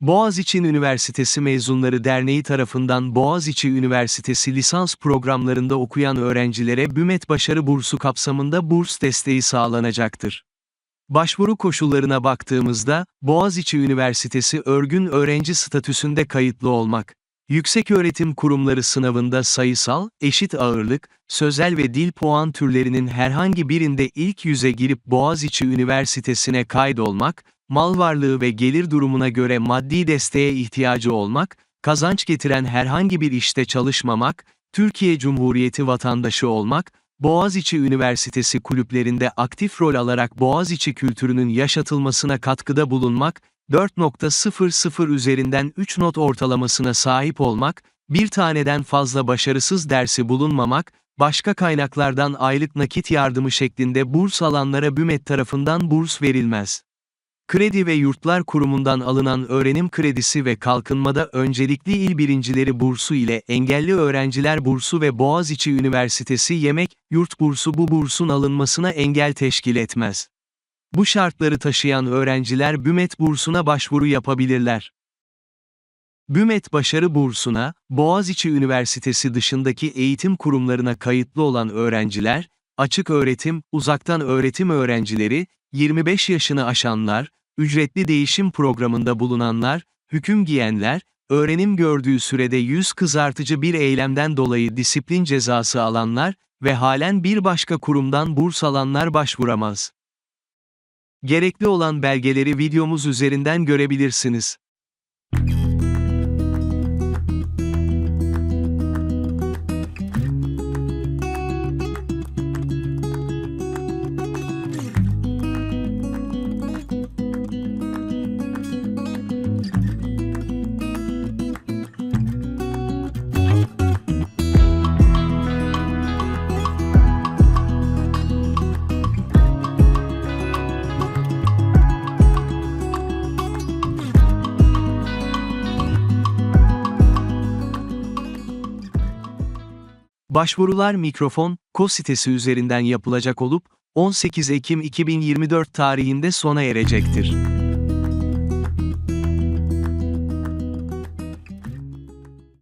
Boğaziçi Üniversitesi Mezunları Derneği tarafından Boğaziçi Üniversitesi lisans programlarında okuyan öğrencilere BÜMET Başarı Bursu kapsamında burs desteği sağlanacaktır. Başvuru koşullarına baktığımızda, Boğaziçi Üniversitesi örgün öğrenci statüsünde kayıtlı olmak, yükseköğretim kurumları sınavında sayısal, eşit ağırlık, sözel ve dil puan türlerinin herhangi birinde ilk yüze girip Boğaziçi Üniversitesi'ne kaydolmak, mal varlığı ve gelir durumuna göre maddi desteğe ihtiyacı olmak, kazanç getiren herhangi bir işte çalışmamak, Türkiye Cumhuriyeti vatandaşı olmak, Boğaziçi Üniversitesi kulüplerinde aktif rol alarak Boğaziçi kültürünün yaşatılmasına katkıda bulunmak, 4.00 üzerinden 3 not ortalamasına sahip olmak, bir taneden fazla başarısız dersi bulunmamak, başka kaynaklardan aylık nakit yardımı şeklinde burs alanlara BÜMET tarafından burs verilmez. Kredi ve Yurtlar Kurumu'ndan alınan öğrenim kredisi ve kalkınmada öncelikli il birincileri bursu ile engelli öğrenciler bursu ve Boğaziçi Üniversitesi yemek, yurt bursu bu bursun alınmasına engel teşkil etmez. Bu şartları taşıyan öğrenciler BÜMET bursuna başvuru yapabilirler. BÜMET Başarı Bursu'na, Boğaziçi Üniversitesi dışındaki eğitim kurumlarına kayıtlı olan öğrenciler, açık öğretim, uzaktan öğretim öğrencileri, 25 yaşını aşanlar, ücretli değişim programında bulunanlar, hüküm giyenler, öğrenim gördüğü sürede yüz kızartıcı bir eylemden dolayı disiplin cezası alanlar ve halen bir başka kurumdan burs alanlar başvuramaz. Gerekli olan belgeleri videomuz üzerinden görebilirsiniz. Başvurular mikrofon, ko sitesi üzerinden yapılacak olup, 18 Ekim 2024 tarihinde sona erecektir.